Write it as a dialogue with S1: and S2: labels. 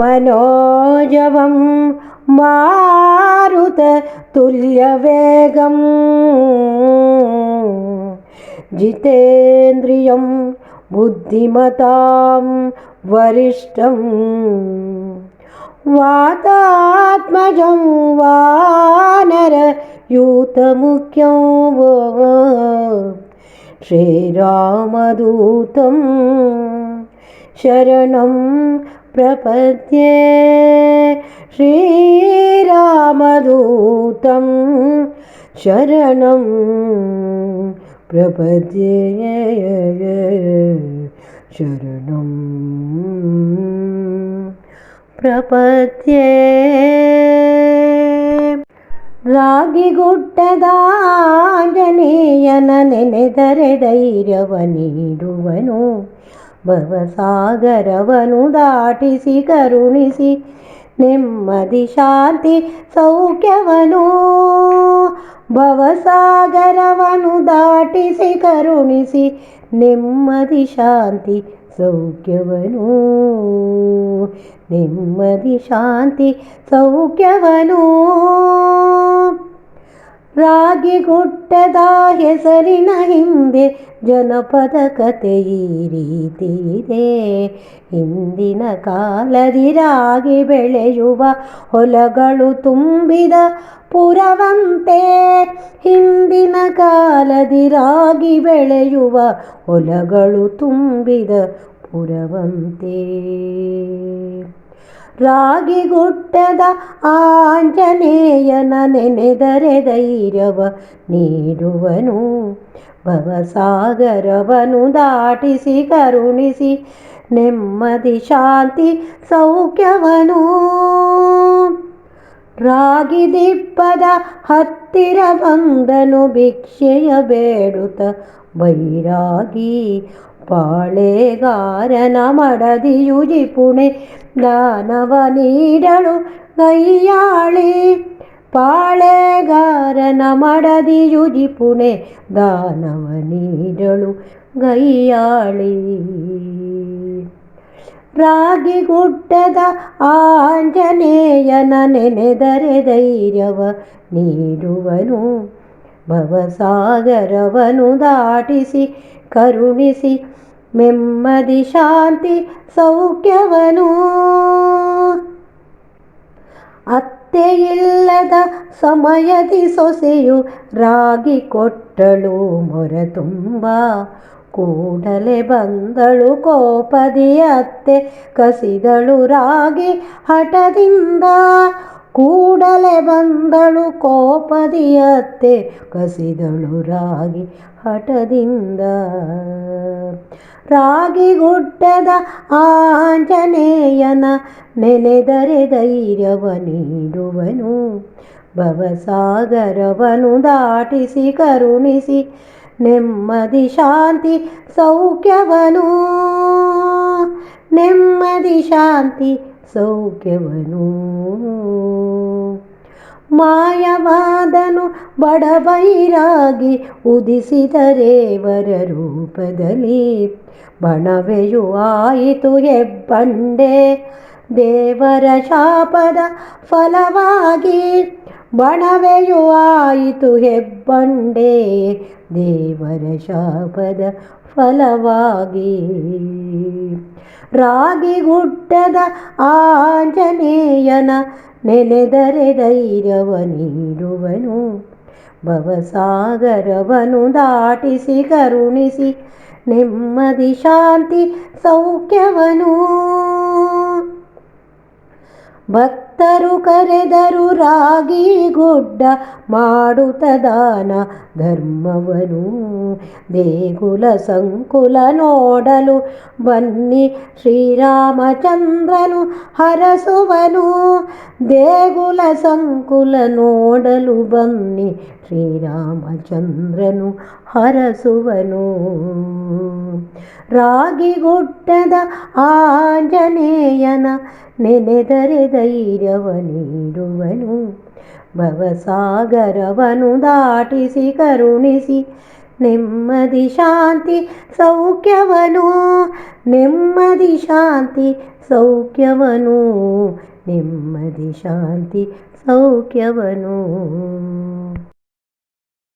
S1: मनोजवं मारुततुल्यवेगं जितेन्द्रियं बुद्धिमतां वरिष्ठं वातात्मजं वानरयूतमुख्यं श्रीरामदूतं शरणं प्रपद्ये श्रीरामदूतं शरणं प्रपद्ये शरणं ಪ್ರಪದ್ಯೆ ರಾಗಿಗುಡ್ಡದ ಆಂಜನೇಯನ ನೆನೆದರೆ ಧೈರ್ಯವ ನೀಡುವನು ಭವಸಾಗರವನು ದಾಟಿಸಿ ಕರುಣಿಸಿ ನೆಮ್ಮದಿ ಶಾಂತಿ ಸೌಖ್ಯವನು. ಭವಸಾಗರವನು ದಾಟಿಸಿ ಕರುಣಿಸಿ ನೆಮ್ಮದಿ ಶಾಂತಿ ಸೌಖ್ಯವನು. ನೆಮ್ಮದಿ ಶಾಂತಿ ಸೌಖ್ಯವನು. ರಾಗಿಗುಡ್ಡದ ಹೆಸರಿನ ಹಿಂದೆ ಜನಪದ ಕತೆ ಈ ರೀತಿ ಇದೆ ಹಿಂದಿನ ಕಾಲದಿ ರಾಗಿ ಬೆಳೆಯುವ ಹೊಲಗಳು ತುಂಬಿದ ಪುರವಂತೆ, ಹಿಂದಿನ ಕಾಲದಿ ರಾಗಿ ಬೆಳೆಯುವ ಹೊಲಗಳು ತುಂಬಿದ ಪುರವಂತೆ. ರಾಗಿಗುಡ್ಡದ ಆಂಜನೇಯನ ನೆನೆದರೆ ಧೈರ್ಯವ ನೀಡುವನು. ಭವಸಾಗರವನು ದಾಟಿಸಿ ಕರುಣಿಸಿ ನೆಮ್ಮದಿ ಶಾಂತಿ ಸೌಖ್ಯವನು. ರಾಗಿ ದಿಪ್ಪದ ಹತ್ತಿರ ಬಂದನು, ಭಿಕ್ಷೆಯ ಬೇಡುತ್ತ ಬೈರಾಗಿ ಪಾಳೆಗಾರನ ಮಡದಿಯುಜಿ ಪುಣೆ ದಾನವ ನೀಡಳು ಗೈಯಾಳಿ ಪಾಳೆಗಾರನ ಮಡದಿಯುಜಿ ಪುಣೆ ದಾನವ ನೀಡಳು ಗೈಯಾಳಿ ರಾಗಿಗುಡ್ಡದ ಆಂಜನೇಯನ ನೆನೆದರೆ ಧೈರ್ಯವ ನೀಡುವನು ಭವಸಾಗರವನು ದಾಟಿಸಿ, ಕರುಣಿಸಿ, ನೆಮ್ಮದಿ, ಶಾಂತಿ, ಸೌಖ್ಯವನು. ಅತ್ತೆಯಿಲ್ಲದ ಸಮಯದಿ ಸೊಸೆಯು ರಾಗಿ ಕೊಟ್ಟಳು, ಮೊರೆ ತುಂಬ ಕೂಡಲೇ ಬಂದಳು. ಕೋಪದಿ ಅತ್ತೆ ಕಸಿದಳು ರಾಗಿ ಹಠದಿಂದ ಕೂಡಲೇ ಬಂದಳು ಕೋಪದಿಯತ್ತೆ, ಕಸಿದಳು ರಾಗಿ ಹಠದಿಂದ. ರಾಗಿಗುಡ್ಡದ ಆಂಜನೇಯನ ನೆನೆದರೆ ಧೈರ್ಯವ ನೀಡುವನು, ಭವಸಾಗರವನು ದಾಟಿಸಿ ಕರುಣಿಸಿ ನೆಮ್ಮದಿ ಶಾಂತಿ ಸೌಖ್ಯವನು. ನೆಮ್ಮದಿ ಶಾಂತಿ ಸೌಖ್ಯವನು. ಮಾಯವಾದನು ಬಡಬೈರಾಗಿ ಉದಿಸಿದರೇವರ ರೂಪದಲ್ಲಿ ಬಣವೆಯು ಆಯಿತು ಹೆಬ್ಬಂಡೆ ದೇವರ ಶಾಪದ ಫಲವಾಗಿ ಬಣವೆಯು ಆಯಿತು ಹೆಬ್ಬಂಡೆ ದೇವರ ಶಾಪದ ಫಲವಾಗಿ ರಾಗಿಗುಡ್ಡದ ಆಂಜನೇಯನ ನೆನೆದರೆ ಧೈರ್ಯವ ನೀಡುವನು. ಭವಸಾಗರವನು ದಾಟಿಸಿ ಕರುಣಿಸಿ ನೆಮ್ಮದಿ ಶಾಂತಿ ಸೌಖ್ಯವನು. ಭಕ್ತರು ಕರೆದರು ರಾಗಿ ಗುಡ್ಡ ಮಾಡುತ್ತ ದಾನ ಧರ್ಮವನು ದೇಗುಲ ಸಂಕುಲ ನೋಡಲು ಬನ್ನಿ ಶ್ರೀರಾಮಚಂದ್ರನು ಹರಸುವನು ದೇಗುಲ ಸಂಕುಲ ನೋಡಲು ಬನ್ನಿ ಶ್ರೀರಾಮಚಂದ್ರನು ಹರಸುವನು ರಾಗಿಗುಡ್ಡದ ಆಂಜನೇಯನ ನೆನೆದರೆ ಧೈರ್ಯವ ನೀಡುವನು ಭವಸಾಗರವನು ದಾಟಿಸಿ ಕರುಣಿಸಿ ನೆಮ್ಮದಿ ಶಾಂತಿ ಸೌಖ್ಯವನು. ನೆಮ್ಮದಿ ಶಾಂತಿ ಸೌಖ್ಯವನು. ನೆಮ್ಮದಿ ಶಾಂತಿ ಸೌಖ್ಯವನು.